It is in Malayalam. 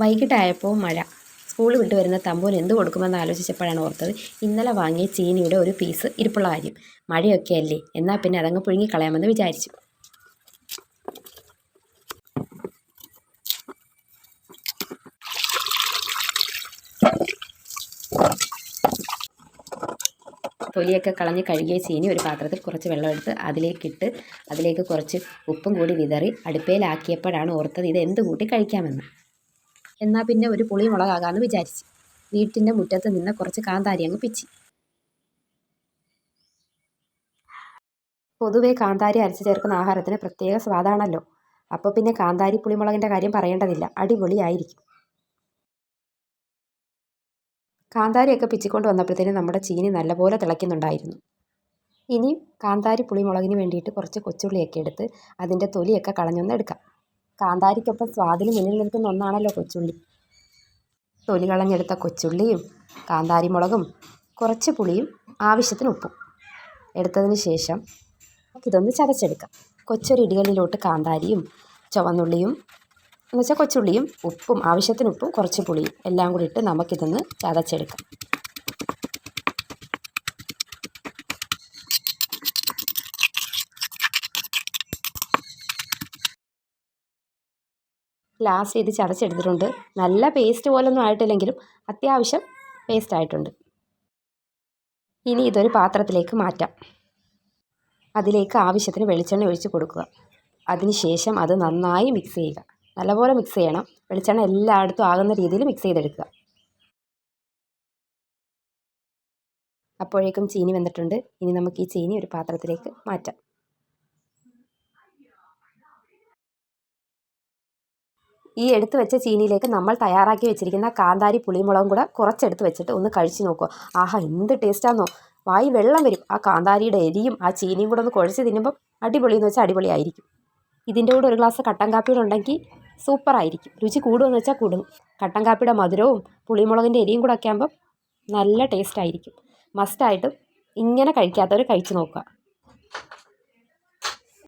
വൈകിട്ടായപ്പോൾ മഴ. സ്കൂൾ വിട്ട് വരുന്ന തമ്പൂൻ എന്ത് കൊടുക്കുമെന്ന് ആലോചിച്ചപ്പോഴാണ് ഓർത്തത്. ഇന്നലെ വാങ്ങിയ ചീനിയുടെ ഒരു പീസ് ഇരിപ്പുള്ള കാര്യം. മഴയൊക്കെ അല്ലേ എന്നാൽ പിന്നെ അതങ്ങ് പുഴുങ്ങിക്കളയാമെന്ന് വിചാരിച്ചു. തൊലിയൊക്കെ കളഞ്ഞ് കഴുകിയ ചീനി ഒരു പാത്രത്തിൽ കുറച്ച് വെള്ളമെടുത്ത് അതിലേക്കിട്ട് അതിലേക്ക് കുറച്ച് ഉപ്പും കൂടി വിതറി അടുപ്പയിലാക്കിയപ്പോഴാണ് ഓർത്തത് ഇത് എന്ത് കൂട്ടി കഴിക്കാമെന്ന്. എന്നാൽ പിന്നെ ഒരു പുളി മുളകാകാമെന്ന് വിചാരിച്ചു. വീട്ടിന്റെ മുറ്റത്ത് നിന്ന് കുറച്ച് കാന്താരി അങ്ങ് പിച്ചി. പൊതുവേ കാന്താരി അരച്ച് ചേർക്കുന്ന ആഹാരത്തിന് പ്രത്യേക സ്വാദാണല്ലോ. അപ്പോൾ പിന്നെ കാന്താരി പുളിമുളകിന്റെ കാര്യം പറയേണ്ടതില്ല. അടിപൊളിയായിരിക്കും. കാന്താരിയൊക്കെ പിച്ചിക്കൊണ്ട് വന്നപ്പോഴത്തേനും നമ്മുടെ ചീനി നല്ലപോലെ തിളയ്ക്കുന്നുണ്ടായിരുന്നു. ഇനി കാന്താരി പുളിമുളകിന് വേണ്ടിയിട്ട് കുറച്ച് കൊച്ചുള്ളിയൊക്കെ എടുത്ത് അതിന്റെ തൊലിയൊക്കെ കളഞ്ഞൊന്ന് എടുക്കാം. കാന്താരിക്കൊപ്പം സ്വാദിന് മുന്നിൽ നിൽക്കുന്ന ഒന്നാണല്ലോ കൊച്ചുള്ളി. തൊലി കളഞ്ഞെടുത്ത കൊച്ചുള്ളിയും കാന്താരി മുളകും കുറച്ച് പുളിയും ആവശ്യത്തിന് ഉപ്പും. എടുത്തതിന് ശേഷം ഇതൊന്ന് ചതച്ചെടുക്കാം. കൊച്ചൊരു ഇടികളിലോട്ട് കാന്താരിയും ചുവന്നുള്ളിയും എന്നുവെച്ചാൽ കൊച്ചുള്ളിയും ഉപ്പും ആവശ്യത്തിന് ഉപ്പും കുറച്ച് പുളിയും എല്ലാം കൂടി ഇട്ട് നമുക്കിതൊന്ന് ചതച്ചെടുക്കാം. ലാസ്റ്റ് ഇത് ചതച്ചെടുത്തിട്ടുണ്ട്. നല്ല പേസ്റ്റ് പോലൊന്നും ആയിട്ടില്ലെങ്കിലും അത്യാവശ്യം പേസ്റ്റ് ആയിട്ടുണ്ട്. ഇനി ഇതൊരു പാത്രത്തിലേക്ക് മാറ്റാം. അതിലേക്ക് ആവശ്യത്തിന് വെളിച്ചെണ്ണ ഒഴിച്ച് കൊടുക്കുക. അതിനുശേഷം അത് നന്നായി മിക്സ് ചെയ്യുക. നല്ലപോലെ മിക്സ് ചെയ്യണം. വെളിച്ചെണ്ണ എല്ലായിടത്തും ആകുന്ന രീതിയിൽ മിക്സ് ചെയ്തെടുക്കുക. അപ്പോഴേക്കും ചീനി വന്നിട്ടുണ്ട് ഇനി നമുക്ക് ഈ ചീനി ഒരു പാത്രത്തിലേക്ക് മാറ്റാം. ഈ എടുത്തു വെച്ച ചീനിയിലേക്ക് നമ്മൾ തയ്യാറാക്കി വെച്ചിരിക്കുന്ന കാന്താരി പുളിമുളകും കൂടെ കുറച്ചെടുത്ത് വെച്ചിട്ട് ഒന്ന് കഴിച്ചു നോക്കുക. ആഹാ എന്ത് ടേസ്റ്റാണെന്നോ വായി വെള്ളം വരും. ആ കാന്താരിയുടെ എരിയും ആ ചീനിയും കൂടെ ഒന്ന് കുഴച്ച് തിന്നുമ്പം അടിപൊളി എന്ന് വെച്ചാൽ അടിപൊളിയായിരിക്കും ഇതിന്റെ കൂടെ ഒരു ഗ്ലാസ് കട്ടൻ കാപ്പിയുടെ ഉണ്ടെങ്കിൽ സൂപ്പറായിരിക്കും രുചി കൂടുമെന്ന് വെച്ചാൽ കൂടും. കട്ടൻ കാപ്പിയുടെ മധുരവും പുളിമുളകിന്റെ എരിയും കൂടെ ഒക്കെ ആകുമ്പം നല്ല ടേസ്റ്റ് ആയിരിക്കും. മസ്റ്റായിട്ടും ഇങ്ങനെ കഴിക്കാത്തവർ കഴിച്ചു നോക്കുക.